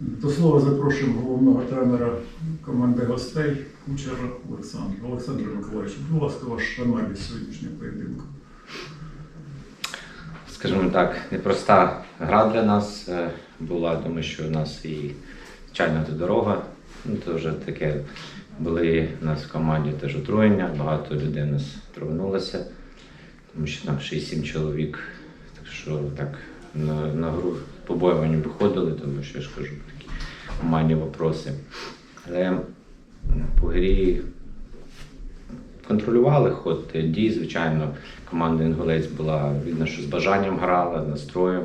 До слова запрошуємо головного тренера команди гостей Кучера Олександра. Олександр Миколаївич, будь ласка, ваш аналіз сьогоднішнього поєдинку. скажімо так, непроста гра для нас е, була, тому що у нас і це дорога. Ну, це вже таке були у нас в команді теж отруєння, багато людей нас травнулося, тому що там 6-7 чоловік. Так що так на, на гру побоювання виходили, тому що я ж кажу такі командні вопроси. Але по грі контролювали ход дій, звичайно. Команда Інгулець була видно, що з бажанням грала, настроєм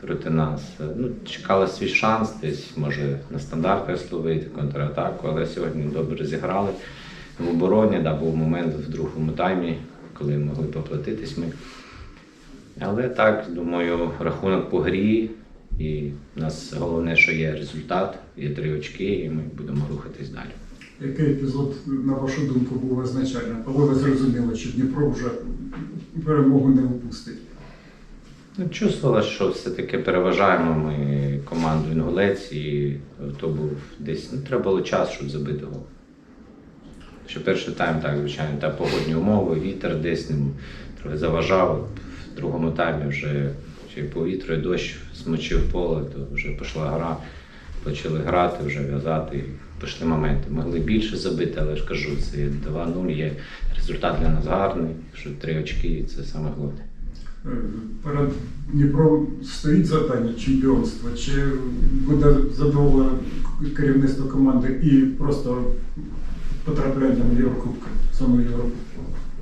проти нас. Ну, чекали свій шанс, десь може на стандартах словити, контратаку, але сьогодні добре зіграли. В обороні да, був момент в другому таймі, коли могли поплатитись ми. Але так, думаю, рахунок по грі. І в нас головне, що є результат, є три очки, і ми будемо рухатись далі. Який епізод, на вашу думку, був визначальним? Коли ви зрозуміли, що Дніпро вже перемогу не упустить? Ну, чувствувала, що все-таки переважаємо ми команду Інгулець, і то був десь ну, треба було час, щоб забити гол. Що перший тайм, так, звичайно, та погодні умови, вітер десь ним трохи заважав. В другому таймі вже ще й по вітру, і дощ смочив поле, то вже пішла гра, почали грати, вже в'язати. Пішли моменти. Могли більше забити, але ж кажу, це 2-0 є результат для нас гарний, що три очки, і це саме головне. Перед Дніпром стоїть завдання чемпіонства, чи буде задоволене керівництво команди і просто потраплянням в Єврокубки, саме Єврокубку?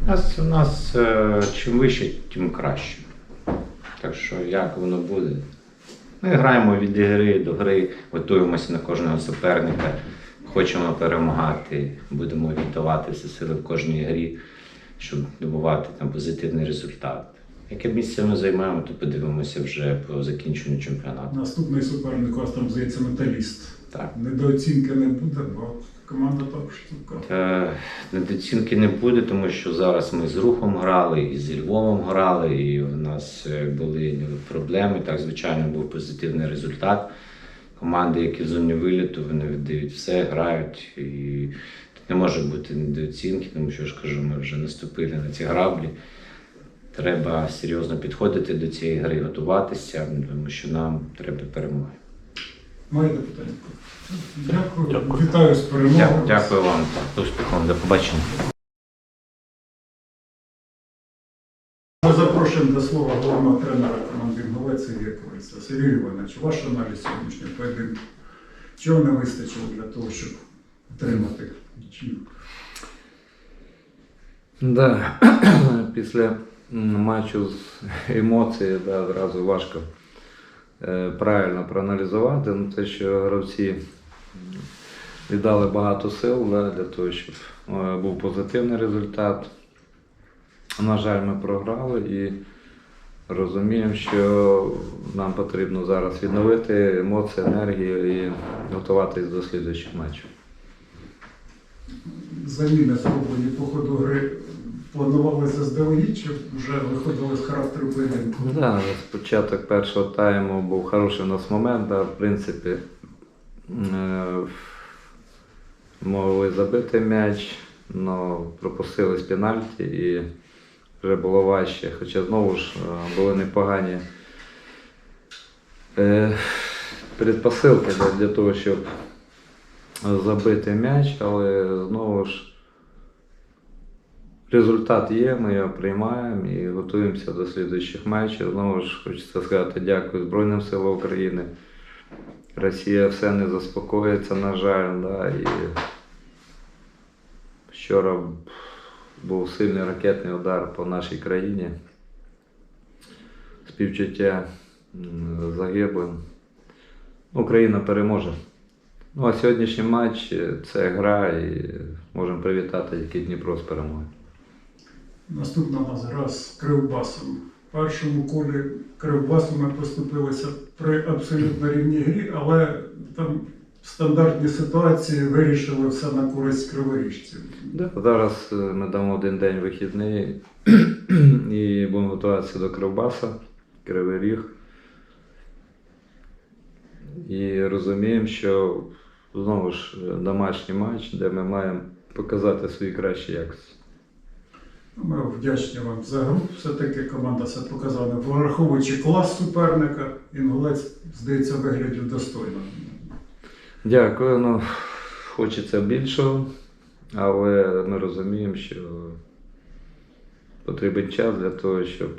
У нас, у нас е, чим вище, тим краще. Так що як воно буде? Ми граємо від гри до гри, готуємося на кожного суперника, хочемо перемагати, будемо віддавати всі сили в кожній грі, щоб добувати там позитивний результат. Яке місце ми займаємо, то подивимося вже по закінченню чемпіонату. Наступний суперник у вас там здається металіст. Так. Недооцінки не буде, бо команда також штука. Та недооцінки не буде, тому що зараз ми з рухом грали, і зі Львовом грали, і у нас е, були проблеми. Так, звичайно, був позитивний результат. Команди, які в зоні виліту, вони віддають все, грають. І тут не може бути недооцінки, тому що я ж кажу, ми вже наступили на ці граблі. Треба серйозно підходити до цієї гри, готуватися, тому що нам треба перемоги. Маєте питання? Дякую. Вітаю з перемогою. Дя- Дякую вам, успіхом, до побачення. Ми запрошуємо до слова головного тренера команди Інгулець Сергія Ковальця. Сергій Іванович, ваш аналіз сьогоднішнього поєдинку. Чого не вистачило для того, щоб отримати нічию? Да. Після матчу з емоції да, одразу важко правильно проаналізувати. Ну, те, що гравці віддали багато сил да, для того, щоб е, був позитивний результат. На жаль, ми програли і розуміємо, що нам потрібно зараз відновити емоції, енергію і готуватись до слідуючих матчів. Заміни зроблені по ходу гри планували заздалегідь, чи вже виходили з характеру поєдинку? Ну Да, спочаток першого тайму був хороший у нас момент, да, в принципі, е, могли забити м'яч, але пропустили з пенальті і вже було важче. Хоча знову ж е, були непогані е, предпосилки для, для того, щоб забити м'яч, але знову ж Результат є, ми його приймаємо і готуємося до слідуючих матчів. Знову ж хочеться сказати дякую Збройним силам України. Росія все не заспокоїться, на жаль. Да, і вчора був сильний ракетний удар по нашій країні. Співчуття загиблим. Україна переможе. Ну а сьогоднішній матч це гра і можемо привітати тільки Дніпро з перемогою. Наступна гра з Кривбасом. В першому колі Кривбасу ми поступилися при абсолютно рівній грі, але там стандартні ситуації вирішили все на користь криворіжців. Да, зараз е, ми дамо один день вихідний і будемо готуватися до Кривбаса, Кривий Ріг. і розуміємо, що знову ж домашній матч, де ми маємо показати свої кращі якості. Ми вдячні вам за гру. Все-таки команда це показала, враховуючи клас суперника, інгулець, здається, виглядів достойно. Дякую. Ну, хочеться більшого, але ми розуміємо, що потрібен час для того, щоб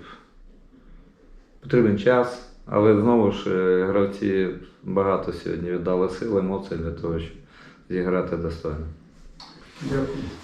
потрібен час, але знову ж е, гравці багато сьогодні віддали сил, емоцій для того, щоб зіграти достойно. Дякую.